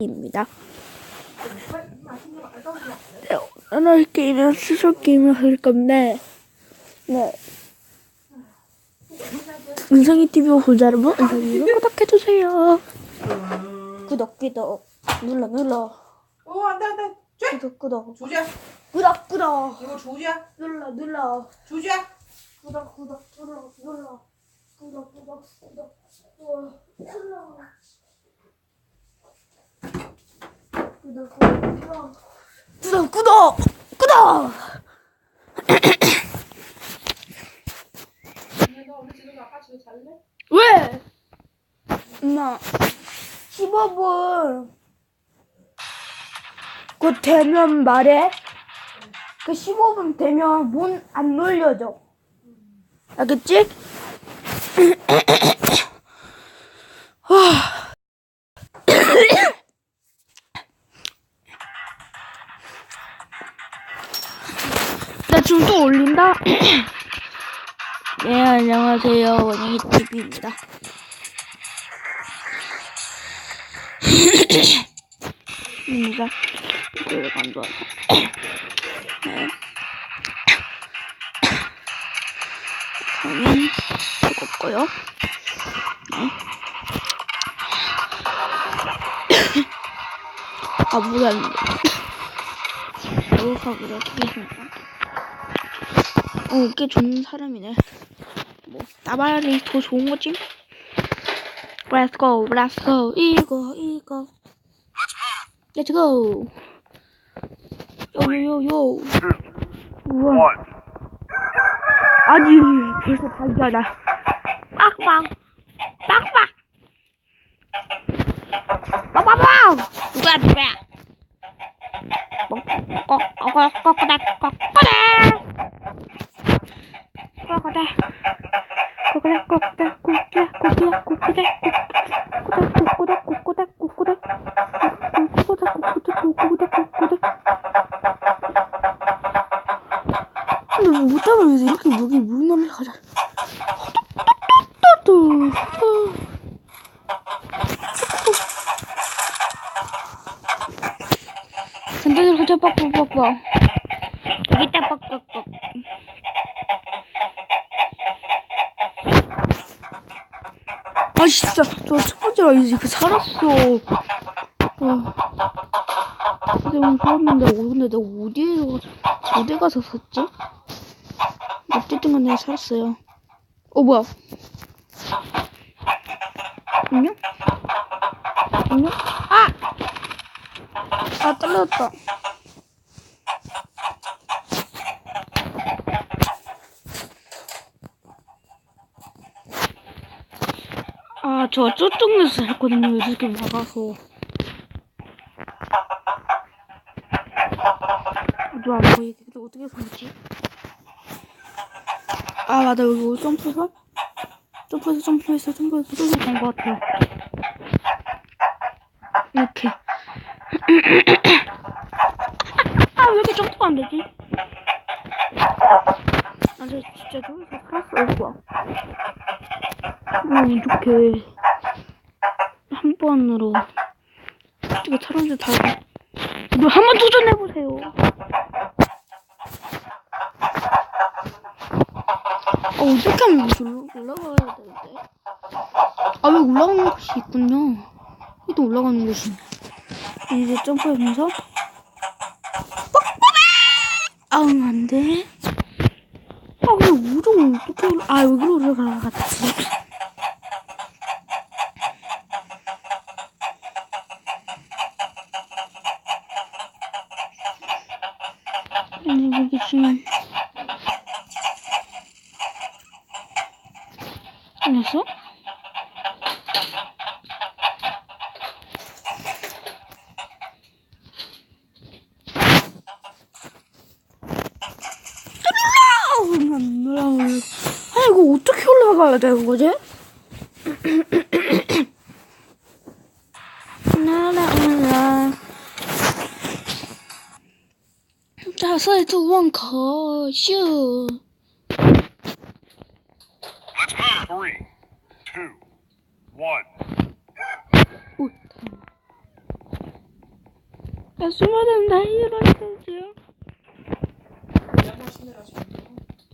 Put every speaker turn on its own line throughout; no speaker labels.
입니다. 네, 오늘 게임은 수술 게임을 할 건데, 네. 은성이 TV 보자 여러분, 은성이를 구독해주세요. 구독, 구독. 눌러, 눌러.
어, 안 돼, 안 돼. 쟤!
구독, 구독.
조지야.
구독, 구독.
이거 조지야.
눌러, 눌러.
조지야.
구독, 구독, 눌러, 눌러. 구독, 구독, 구독. 눌러, 눌러. 구독, 구독, 구독. 구독, 구독? 왜? 엄마, 15분. 곧 되면 말해. 그 15분 되면 문안 놀려줘. 알겠지? 또 올린다? 네, 안녕하세요. 원영이 TV입니다. 입니다. 이걸 간다. 네. 그러면 뜨겁고요. 네. 아, 뭐야, 이거 되겠습니다. 어, 꽤 좋은 사람이네. 뭐, 나발이 더 좋은 거지? Let's go, let's go. 이거, 이거. Let's go. 요 요 요. 우와. 아니, 벌써 달잖아. 빡빡. 빡빡. 빡빡빡. 누가 누가? 꼬꼬꼬꼬꼬꼬꼬 꼬 꼬대. 꼬꼬대. 꼬꼬대 꼬꼬대 꼬꼬대 꼬꼬대 꼬꼬대 꼬꼬대 꼬꼬대 꼬꼬대 근데 못 잡으면 이렇게 여기 물 넘어 가자. 또또 근데 가자 뻑뻑뻑뻑 여기 있다 뻑뻑 아 진짜 저첫 번째로 이제 그 살았어. 와. 근데 오늘 살았는데 어, 근데 내가 어디에 가서 어디 가서 샀지? 어쨌든 간에 살았어요. 어 뭐야? 안녕? 안녕? 아! 아 떨어졌다. 아, 저 저쪽에서 했거든요. 이렇게 막아서. 이거 안 보이게. 근데 어떻게 살지? 아, 맞아. 여기 점프해서? 점프해서, 점프해서, 점프해서, 점프해서 간것 같아요. 이렇게. 아, 왜 이렇게 점프가 안 되지? 아, 저 진짜 저기서 살았어, 오빠. 음, 이렇게 한 번으로 어떻게 사람들 다 이거 한 번 도전해 보세요. 어 어떻게 하면 이거 올라가야 되는데? 아 왜 올라가는 곳이 있군요. 이도 올라가는 곳이. 이제 점프하면서 아응 안돼. 아 근데 우정 어떻게 올라? 아 여기로 올라가겠지. 아니 여기 지 Şimdi bu geçeyim. Nasıl? 아니 이거 어떻게 올라가야 되는 거지?
所以就问口秀。Three, two, one.
오, 야, 숨어든 나 일어나세요.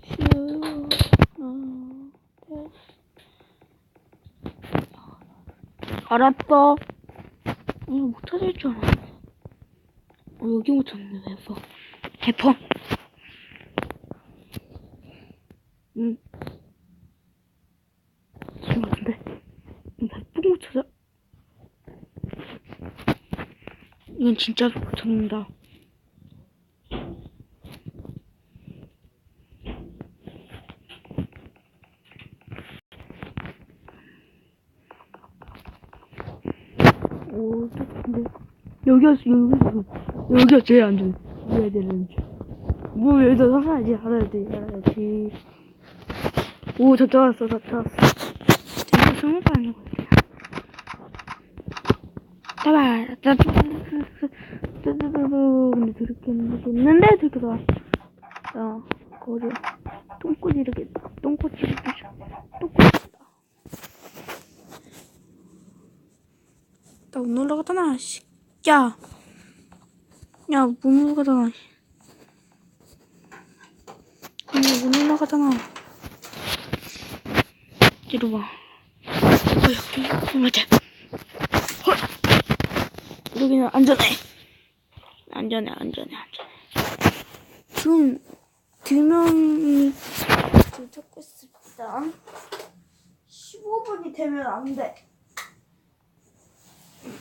쉬어. 어. 알았어. 오늘 못 찾을 줄 알았네. 어, 여기 못 찾네, 대박. 퍼. 해퍼. 응. 지금 같은데. 백분 못 찾아. 이건 진짜 못 찾는다. 오, 근데 여기였어, 여기였어. 여기가 제일 안전. 해야 되는지. 뭐 여기서 살아야지, 살아야지, 살아야지. 오, 잡자 왔어, 잡자 왔어. 이거 스무 판인 것 같아요. 잡아, 잡아, 근데 저렇게 했는데, 저렇게 나왔어. 어, 거리. 똥꼬지 이렇게, 똥꼬치 이렇게, 똥꼬치. 나 오늘 올라갔잖아, 씨. 야. 야, 못 올라가잖아, 씨. 아니, 못 올라가잖아. 뒤로 와. 어, 여기, 맞아. 헐. 여기는 안전해. 안전해, 안전해, 안전해. 지금, 두 명이 지금 찾고 있습니다. 15분이 되면 안 돼.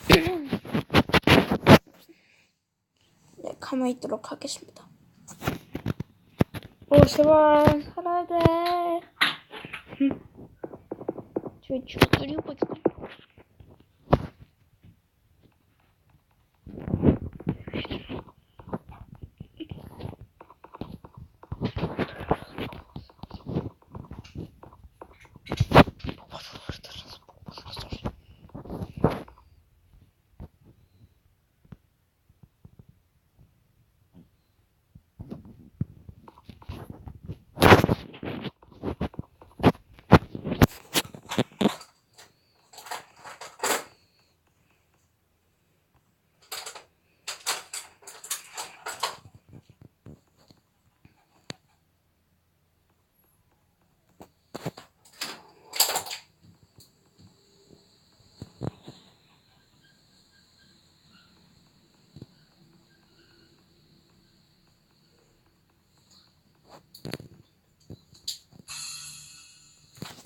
네, 가만히 있도록 하겠습니다. 오, 제발, 살아야 돼. 저기 죽으려고 죽어.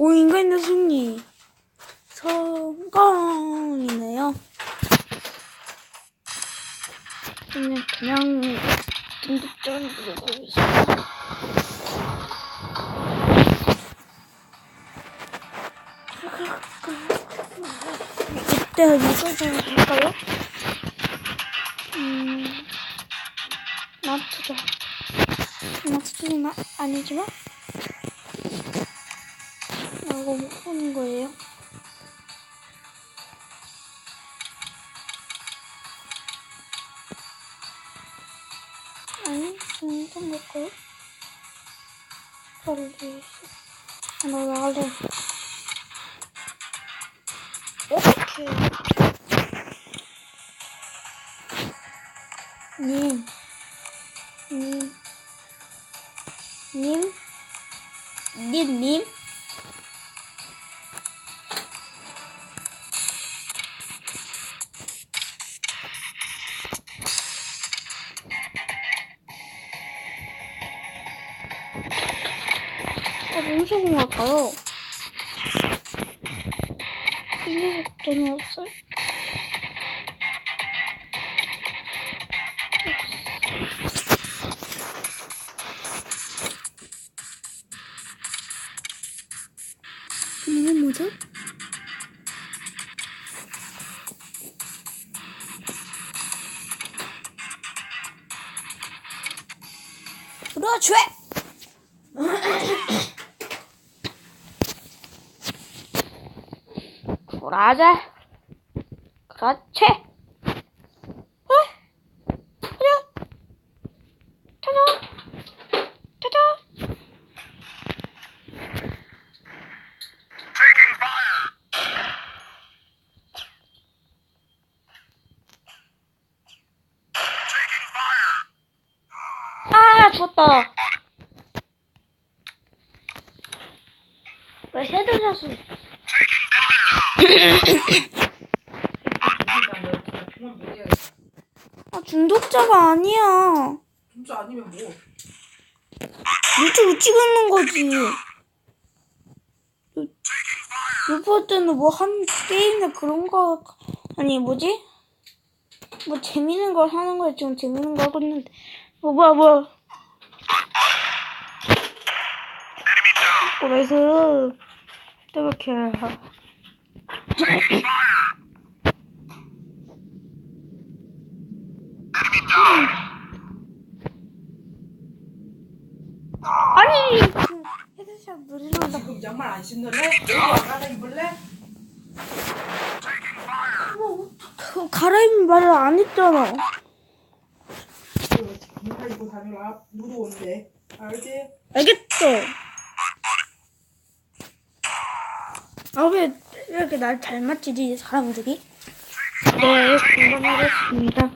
오, 인간의 승리. 성공이네요. 그냥, 그냥, 등급전 누르고 있습니다. 이때 이거 좀 할까요? 음. 나트는 아- 아니지만, 방금 오는 거예요? 아니, 좀좀 먹어요. 바로 뒤에 있어. 아, 나 나갈래. 오케이. 님. 님. 님. 님, 님. 이거 걱정이 없어. 이건 뭐죠? 그렇지! 그러자. 그렇지. 어? 가자. 가자. 가자. 아, 죽었다. 왜 헤드샷을. 아, 중독자가 아니야.
진짜 아니면 뭐?
유튜브 찍는 거지. 유튜브 때는 뭐 한 게임이나 그런 거, 아니, 뭐지? 뭐 재밌는 걸 하는 거야. 지금 재밌는 거 하고 있는데. 어, 뭐야, 뭐야. 어, 나이스. 이렇게. 아니! 헤드샷 누르는다.
지금 양말 안 신을래? 이거 안 갈아 입을래?
그 갈아입는 말을 안 했잖아.
이거 입고 다녀라. 무더운데. 알지?
알겠어. 아, 왜 이렇게 날 잘 맞히지, 사람들이? 네, 금방 하겠습니다.